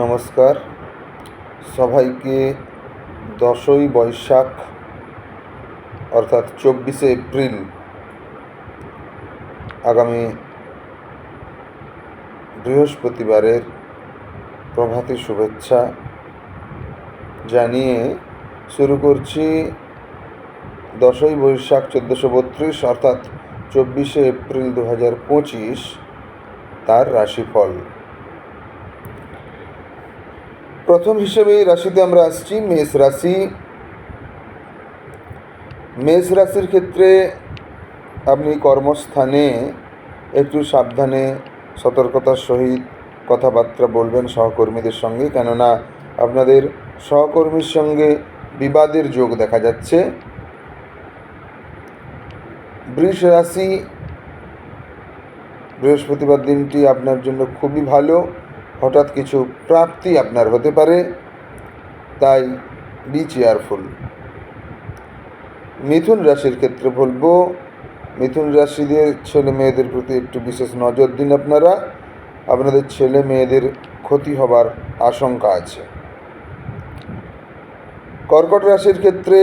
নমস্কার। সবাইকে দশই বৈশাখ, অর্থাৎ চব্বিশে এপ্রিল আগামী বৃহস্পতিবারের প্রভাতী শুভেচ্ছা জানিয়ে শুরু করছি দশই বৈশাখ চোদ্দোশো বত্রিশ, অর্থাৎ চব্বিশে এপ্রিল দু হাজার পঁচিশ তার রাশিফল। প্রথম হিসেবে রাশিতে আমরা আসছি মেষ রাশি। মেষ রাশির ক্ষেত্রে আপনি কর্মস্থানে একটু সাবধানে, সতর্কতার সহিত কথাবার্তা বলবেন সহকর্মীদের সঙ্গে, কেননা আপনাদের সহকর্মীর সঙ্গে বিবাদের যোগ দেখা যাচ্ছে। বৃষ রাশি বৃহস্পতিবার দিনটি আপনার জন্য খুবই ভালো। হঠাৎ কিছু প্রাপ্তি আপনার হতে পারে, তাই বি চেয়ারফুল মিথুন রাশির ক্ষেত্রে বলব, মিথুন রাশিদের ছেলে মেয়েদের প্রতি একটু বিশেষ নজর দিন আপনারা। আপনাদের ছেলে মেয়েদের ক্ষতি হবার আশঙ্কা আছে। কর্কট রাশির ক্ষেত্রে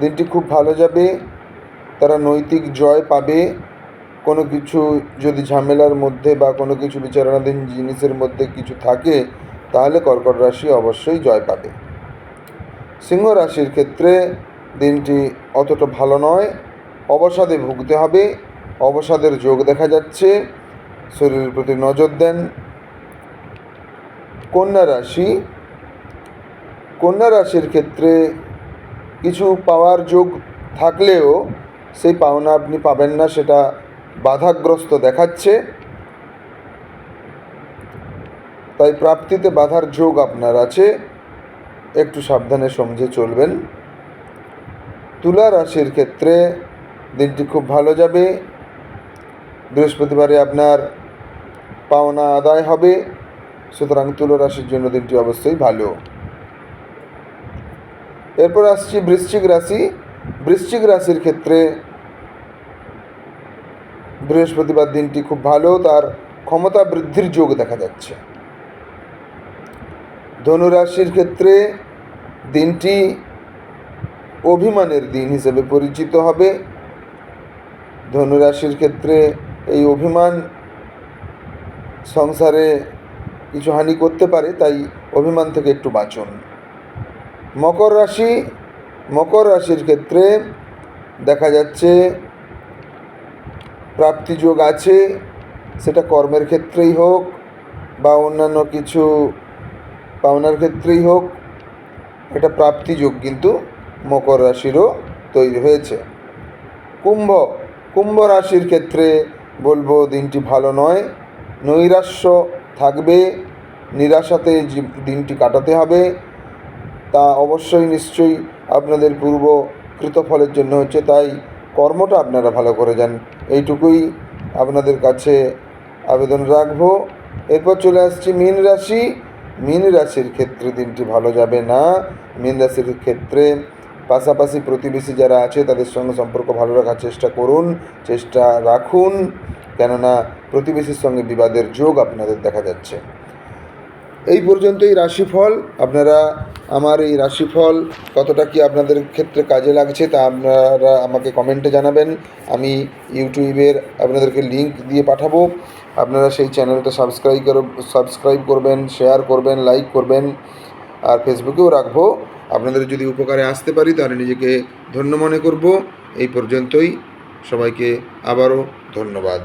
দিনটি খুব ভালো যাবে, তারা নৈতিক জয় পাবে কোনো কিছু যদি ঝামেলার মধ্যে বা কোনো কিছু বিচারণাধীন জিনিসের মধ্যে কিছু থাকে, তাহলে কর্কট রাশি অবশ্যই জয় পাবে। সিংহ রাশির ক্ষেত্রে দিনটি অতটা ভালো নয়। অবসাদে ভুগতে হবে। অবসাদের যোগ দেখা যাচ্ছে। শরীরের প্রতি নজর দেন। কন্যা রাশি, কন্যা রাশির ক্ষেত্রে কিছু পাওয়ার যোগ থাকলেও সেই পাওনা আপনি পাবেন না, সেটা বাধাগ্রস্ত দেখাচ্ছে। তাই প্রাপ্তিতে বাধার যোগ আপনার আছে। একটু সাবধানে সমঝে চলবেন। তুলা রাশির ক্ষেত্রে দিনটি খুব ভালো যাবে। বৃহস্পতিবারে আপনার পাওনা আদায় হবে। সুতরাং তুলা রাশির জন্য দিনটি অবশ্যই ভালো। এরপর আসছি বৃশ্চিক রাশি। বৃশ্চিক রাশির ক্ষেত্রে বৃহস্পতিবার দিনটি খুব ভালো, তার ক্ষমতা বৃদ্ধির যোগ দেখা যাচ্ছে। ধনুরাশির ক্ষেত্রে দিনটি অভিমানের দিন হিসেবে পরিচিত হবে। ধনুরাশির ক্ষেত্রে এই অভিমান সংসারে কিছু হানি করতে পারে, তাই অভিমান থেকে একটু বাঁচুন। মকর রাশি, মকর রাশির ক্ষেত্রে দেখা যাচ্ছে প্রাপ্তিযোগ আছে, সেটা কর্মের ক্ষেত্রেই হোক বা অন্যান্য কিছু পাওনার ক্ষেত্রেই হোক, এটা প্রাপ্তিযোগ কিন্তু মকর রাশিরও তৈরি হয়েছে। কুম্ভ কুম্ভ রাশির ক্ষেত্রে বলব দিনটি ভালো নয়, নৈরাশ্য থাকবে, নিরাশাতে দিনটি কাটাতে হবে, তা অবশ্যই নিশ্চয়ই আপনাদের পূর্ব কৃতফলের জন্য হচ্ছে, তাই কর্মটা আপনারা ভালো করে যান এইটুকুই আপনাদের কাছে আবেদন রাখব। এরপর চলে আসছি মীন রাশি। মীন রাশির ক্ষেত্রে দিনটি ভালো যাবে না। মীন রাশির ক্ষেত্রে পাশাপাশি প্রতিবেশী যারা আছে, তাদের সঙ্গে সম্পর্ক ভালো রাখার চেষ্টা করুন, চেষ্টা রাখুন। কেননা প্রতিবেশীর সঙ্গে বিবাদের যোগ আপনাদের দেখা যাচ্ছে। এই পর্যন্তই রাশিফল। আপনারা আমার এই রাশিফল কতটা কি আপনাদের ক্ষেত্রে কাজে লাগছে তা আপনারা আমাকে কমেন্টে জানাবেন। আমি ইউটিউবের আপনাদেরকে লিংক দিয়ে পাঠাবো। আপনারা সেই চ্যানেলটা সাবস্ক্রাইব করো সাবস্ক্রাইব করবেন শেয়ার করবেন লাইক করবেন, আর ফেসবুকেও রাখব। আপনাদের যদি উপকারে আসতে পারি তাহলে নিজেকে ধন্য মনে করব। এই পর্যন্তই। সবাইকে আবারও ধন্যবাদ।